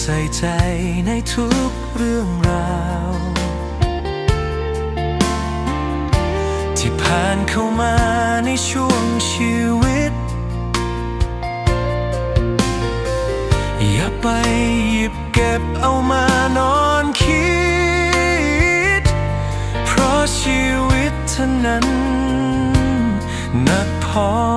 ใส่ใจในทุกเรื่องราว ที่ผ่านเข้ามาในช่วงชีวิต อย่าไปหยิบเก็บเอามานอนคิด เพราะชีวิตเท่านั้นหนักพอ